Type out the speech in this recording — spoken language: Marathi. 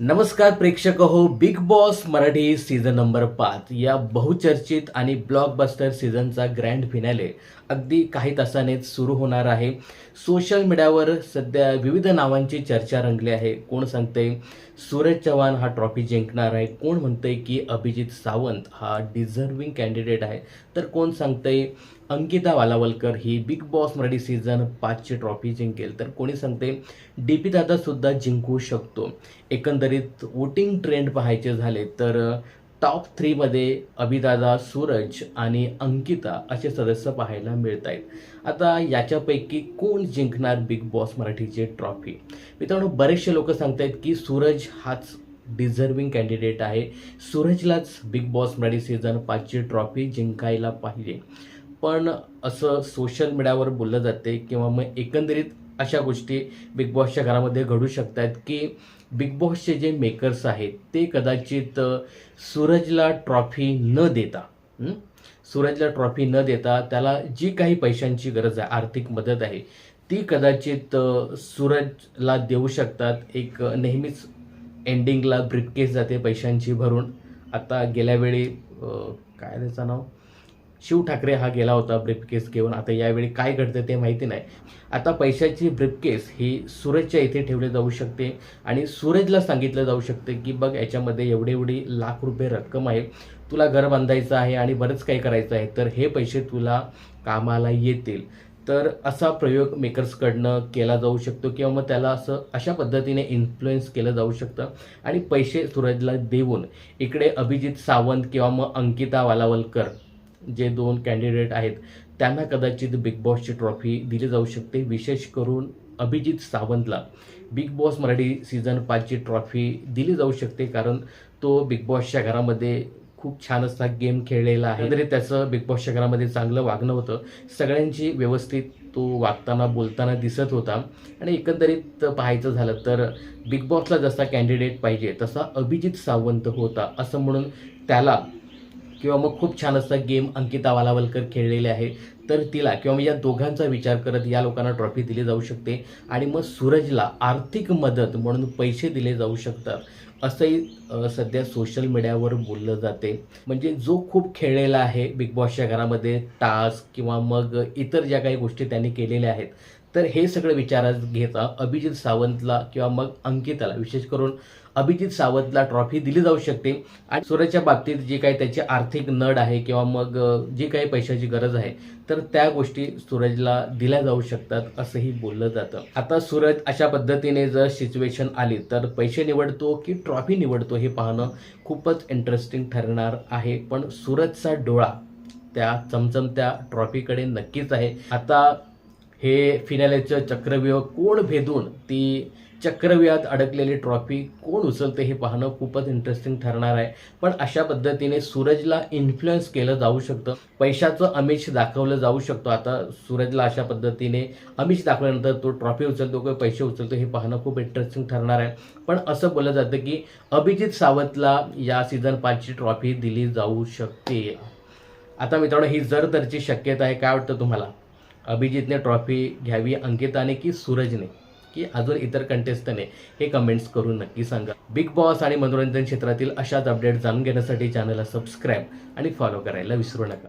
नमस्कार प्रेक्षक हो Bigg Boss Marathi season number पाच. या बहुचर्चित आणि ब्लॉकबस्टर सीझनचा ग्रँड फिनाले अगदी काही तासानेच सुरू होणार आहे. सोशल मीडियावर सध्या विविध नावांची चर्चा रंगली आहे. कोण सांगते सूरज चव्हाण हा ट्रॉफी जिंकणार आहे. कोण म्हणतंय की अभिजित सावंत हा डिझर्विंग कॅन्डिडेट आहे. तर कोण सांगतंय अंकिता वालावलकर ही बिग बॉस मराठी सीझन पाचची ट्रॉफी जिंकेल. तर कोणी सांगते? डी पी दादासुद्धा जिंकू शकतो. एकंदरीत वोटिंग ट्रेंड पाहायचे झाले तर टॉप थ्रीमध्ये अभिदादा सूरज आणि अंकिता असे सदस्य पाहायला मिळत आहेत. आता याच्यापैकी कोण जिंकणार बिग बॉस मराठीची ट्रॉफी मित्रांनो बरेचसे लोक सांगतायत की सूरज हाच डिझर्विंग कॅन्डिडेट आहे. सूरजलाच बिग बॉस मराठी सीझन पाचची ट्रॉफी जिंकायला पाहिजे. पण असं सोशल मीडियावर बोललं जाते किंवा मग एकंदरीत अशा गोष्टी बिग बॉसच्या घरामध्ये घडू शकतात की बिग बॉसचे जे मेकर्स आहेत ते कदाचित सूरजला ट्रॉफी न देता सूरजला ट्रॉफी न देता त्याला जी काही पैशांची गरज आहे आर्थिक मदत आहे ती कदाचित सूरजला देऊ शकतात. एक नेहमीच एंडिंगला ब्रिटकेस जाते पैशांची भरून. आता गेल्यावेळी काय त्याचं नाव? शिव ठाकरे हा गेला होता ब्रिफकेस घेऊन. आता यावेळी काय घडतं ते माहिती नाही. आता पैशाची ब्रिफकेस ही सूरजच्या इथे ठेवली जाऊ शकते आणि सूरजला सांगितलं जाऊ शकते की बघ याच्यामध्ये एवढी एवढी लाख रुपये रक्कम आहे. तुला घर बांधायचं आहे आणि बरंच काही करायचं आहे. तर हे पैसे तुला कामाला येतील. तर असा प्रयोग मेकर्सकडनं केला जाऊ शकतो किंवा मग त्याला असं अशा पद्धतीने इन्फ्लुएन्स केलं जाऊ शकतं. आणि पैसे सूरजला देऊन इकडे अभिजित सावंत किंवा मग अंकिता वालावलकर जे दोन कॅन्डिडेट आहेत त्यांना कदाचित बिग बॉसची ट्रॉफी दिली जाऊ शकते विशेष करून अभिजित सावंतला. बिग बॉस मराठी सीझन पाचची ट्रॉफी दिली जाऊ शकते कारण तो बिग बॉसच्या घरामध्ये खूप छान असा गेम खेळलेला आहे. तरी त्याचं बिग बॉसच्या घरामध्ये चांगलं वागणं होतं. सगळ्यांची व्यवस्थित तो वागताना बोलताना दिसत होता. आणि एकंदरीत पाहायचं झालं तर बिग बॉसला जसा कॅन्डिडेट पाहिजे तसा अभिजित सावंत होता असं म्हणून त्याला किंवा मग खूप छान असा गेम अंकिता वालावलकर खेळलेले आहे तर तिला किंवा मग या दोघांचा विचार करत या लोकांना ट्रॉफी दिली जाऊ शकते. आणि मग सूरजला आर्थिक मदत म्हणून पैसे दिले जाऊ शकतात. असंही सध्या सोशल मीडियावर बोललं जाते. म्हणजे जो खूप खेळलेला आहे बिग बॉसच्या घरामध्ये टास्क किंवा मग इतर ज्या काही गोष्टी त्यांनी केलेल्या आहेत तर हे सगळं विचारात घेता अभिजित सावंतला किंवा मग अंकिताला. विशेष करून अभिजित सावंतला ट्रॉफी दिली जाऊ शकते. आणि सूरजच्या बाबतीत जे काही त्याची आर्थिक नड आहे किंवा मग जी काही पैशाची गरज आहे तर त्या गोष्टी सूरजला दिल्या जाऊ शकतात असंही बोललं जातं. आता सूरज अशा पद्धतीने जर सिच्युएशन आली तर पैसे निवडतो की ट्रॉफी ट्रॉफी निवडतो हे पाहणं खूपच इंटरेस्टिंग ठरणार आहे. पण सूरजचा डोळा त्या चमचमत्या ट्रॉफीकडे नक्कीच आहे. आता हे फिनालेचं चक्रव्यूह कोण भेदून ती चक्रव्यूहात अडकलेली ट्रॉफी कोण उचलते हे पाहणं खूपच इंटरेस्टिंग ठरणार आहे. पण अशा पद्धतीने सूरजला इन्फ्लुएन्स केलं जाऊ शकतं. पैशाचं अमिष दाखवलं जाऊ शकतो. आता सूरजला अशा पद्धतीने अमिष दाखवल्यानंतर तो ट्रॉफी उचलतो किंवा पैसे उचलतो हे पाहणं खूप इंटरेस्टिंग ठरणार आहे. पण असं बोललं जातं की अभिजित सावंतला या सीझन पाचची ट्रॉफी दिली जाऊ शकते. आता मित्रांनो ही जर तरची शक्यता आहे. काय वाटतं तुम्हाला? अभिजितने ट्रॉफी घ्यावी अंकिताने की सूरजने? की अजून इतर कंटेस्टने हे कमेंट्स करून नक्की सांगा. बिग बॉस आणि मनोरंजन क्षेत्रातील अशाच अपडेट जाणून घेण्यासाठी चॅनलला सबस्क्राईब आणि फॉलो करायला विसरू नका.